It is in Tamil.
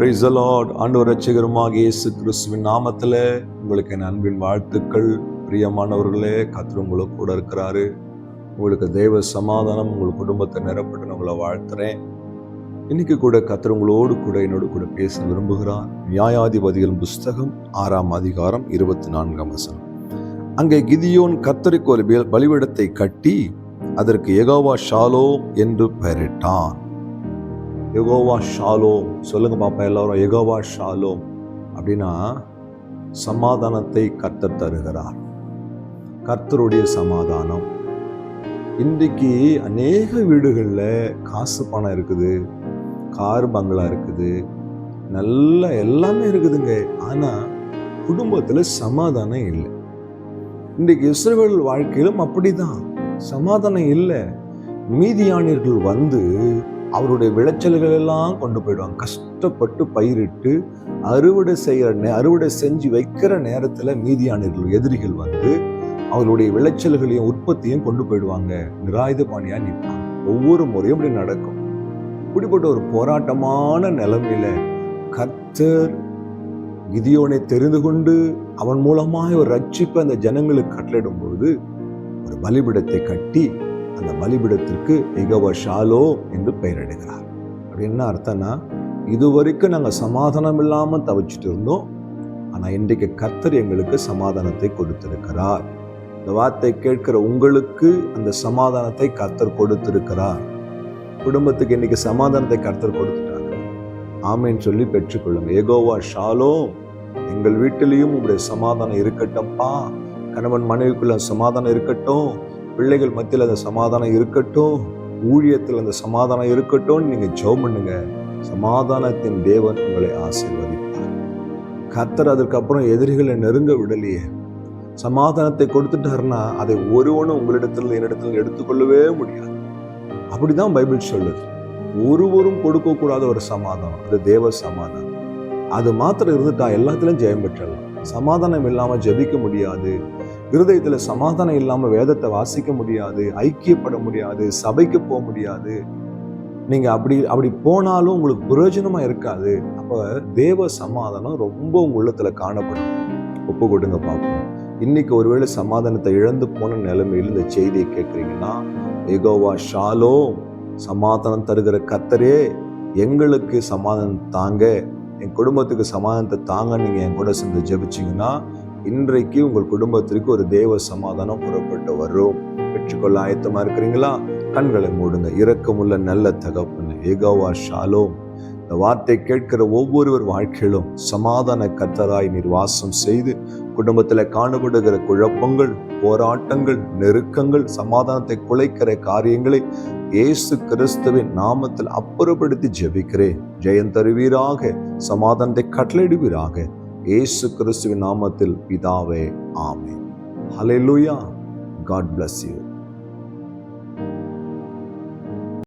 பிரைஸ் லார்ட் ஆண்டவர் ரட்சகருமாக இயேசு கிறிஸ்துவின் நாமத்தில் உங்களுக்கு என் அன்பின் வாழ்த்துக்கள். பிரியமானவர்களே கர்த்தர் உங்களுக்கு கூட இருக்கிறாரு. உங்களுக்கு தெய்வ சமாதானம் உங்கள் குடும்பத்தை நிரப்பட்டு நான் உங்களை வாழ்த்துறேன். இன்னைக்கு கூட கத்திரவங்களோடு கூட என்னோடு கூட பேச விரும்புகிறார். நியாயாதிபதிகள் புஸ்தகம் ஆறாம் அதிகாரம் இருபத்தி நான்காம் வசனம். அங்கே கிதியோன் கர்த்தருக்கு ஒரு பலி- கட்டி அதற்கு எகோவா ஷாலோ என்று பெயரிட்டான். Jehovah Shalom. சொல்லுங்க பாப்பா எல்லாரும் எகோவா ஷாலோம். அப்படின்னா சமாதானத்தை கர்த்தர் தருகிறார். கர்த்தருடைய சமாதானம். இன்றைக்கு அநேக வீடுகளில் காசு பணம் இருக்குது கார் பங்களா இருக்குது நல்ல எல்லாமே இருக்குதுங்க. ஆனால் குடும்பத்தில் சமாதானம் இல்லை. இன்றைக்கு இசைவர்கள் வாழ்க்கையிலும் அப்படிதான். சமாதானம் இல்லை. மீதியானியர்கள் வந்து அவருடைய விளைச்சல்கள் எல்லாம் கொண்டு போயிடுவாங்க. கஷ்டப்பட்டு பயிரிட்டு அறுவடை செய்கிற நே அறுவடை செஞ்சு வைக்கிற நேரத்தில் மீதியானர்கள் எதிரிகள் வந்து அவர்களுடைய விளைச்சல்களையும் உற்பத்தியும் கொண்டு போயிடுவாங்க. நிராயுதபாணியாக நிற்பாங்க. ஒவ்வொரு முறையும் இப்படி நடக்கும். இப்படிப்பட்ட ஒரு போராட்டமான நிலைமையில கர்த்தர் கிதியோனை தெரிந்து கொண்டு அவன் மூலமாக ஒரு ரட்சிப்பை அந்த ஜனங்களுக்கு கட்டளிடும் பொழுது ஒரு பலிபிடத்தை கட்டி அந்த பலிபிடத்திற்கு எகவ ஷாலோ என்று பெயரிடுகிறார் அப்படி என்ன அர்த்தம்னா இதுவரைக்கும் நாங்கள் சமாதானம் இல்லாமல் தவிச்சிட்டு இருந்தோம். ஆனால் இன்றைக்கு கர்த்தர் எங்களுக்கு சமாதானத்தை கொடுத்திருக்கிறார். இந்த வார்த்தை கேட்கிற உங்களுக்கு அந்த சமாதானத்தை கர்த்தர் கொடுத்திருக்கிறார். குடும்பத்துக்கு இன்னைக்கு சமாதானத்தை கர்த்தர் கொடுத்துட்டாங்க ஆமேன்னு சொல்லி பெற்றுக்கொள்ளுங்க. ஏகோவா ஷாலோ எங்கள் வீட்டிலையும் உங்களுடைய சமாதானம் இருக்கட்டும்ப்பா கணவன் மனைவிக்குள்ள சமாதானம் இருக்கட்டும். பிள்ளைகள் மத்தியில் அந்த சமாதானம் இருக்கட்டும் ஊழியத்தில் அந்த சமாதானம் இருக்கட்டும் நீங்கள் ஜெபம் பண்ணுங்க. சமாதானத்தின் தேவன் உங்களை ஆசீர்வதிப்பார். கத்தர் அதுக்கப்புறம் எதிரிகளை நெருங்க விடலையே. சமாதானத்தை கொடுத்துட்டாருன்னா அதை ஒருவனும் உங்களிடத்தில் என்னிடத்தில் எடுத்துக்கொள்ளவே முடியாது. அப்படிதான் பைபிள் சொல்லுது. ஒருவரும் கொடுக்கக்கூடாத ஒரு சமாதானம். அது தேவ சமாதானம். அது மாத்திரம் இருந்துட்டா எல்லாத்திலும் ஜெயம் பெற்றலாம். சமாதானம் இல்லாமல் ஜெபிக்க முடியாது. இருதயத்தில் சமாதானம் இல்லாமல் வேதத்தை வாசிக்க முடியாது ஐக்கியப்பட முடியாது சபைக்கு போக முடியாது. நீங்கள் அப்படி அப்படி போனாலும் உங்களுக்கு பிரயோஜனமாக இருக்காது. அப்போ தேவ சமாதானம் ரொம்ப உங்கள் உள்ளத்தில் காணப்படும். ஒப்பு கொடுங்க பார்ப்போம். இன்னைக்கு ஒருவேளை சமாதானத்தை இழந்து போன நிலைமையில் இந்த செய்தியை கேட்குறீங்கன்னா எகோவா ஷாலோ சமாதானம் தருகிற கத்தரே எங்களுக்கு சமாதானம் தாங்க. என் குடும்பத்துக்கு சமாதானத்தை தாங்க. நீங்கள் என் கூட சேர்ந்து ஜபிச்சிங்கன்னா இன்றைக்கு உங்கள் குடும்பத்திற்கு ஒரு தேவ சமாதானம் புறப்பட்டு வரும். பெற்றுக்கொள்ள ஆயத்தமா இருக்கிறீங்களா? கண்களை மூடுங்க. இரக்கமுள்ள நல்ல தகப்பன் ஏகோவா ஷாலோம். இந்த வார்த்தை கேட்கிற ஒவ்வொருவர் வாழ்க்கையிலும் சமாதான கத்தராய் நிர்வாசம் செய்து குடும்பத்தில் காணப்படுகிற குழப்பங்கள் போராட்டங்கள் நெருக்கங்கள் சமாதானத்தை குலைக்கிற காரியங்களை இயேசு கிறிஸ்துவின் நாமத்தில் அப்புறப்படுத்தி ஜெபிக்கிறேன். ஜெயம் தருவீராக சமாதானத்தை கட்டளையிடுவீராக. ஏசு கிறிஸ்துவின் நாமத்தில் பிதாவே ஆமென். ஹalleluya காட் பிளஸ் யூ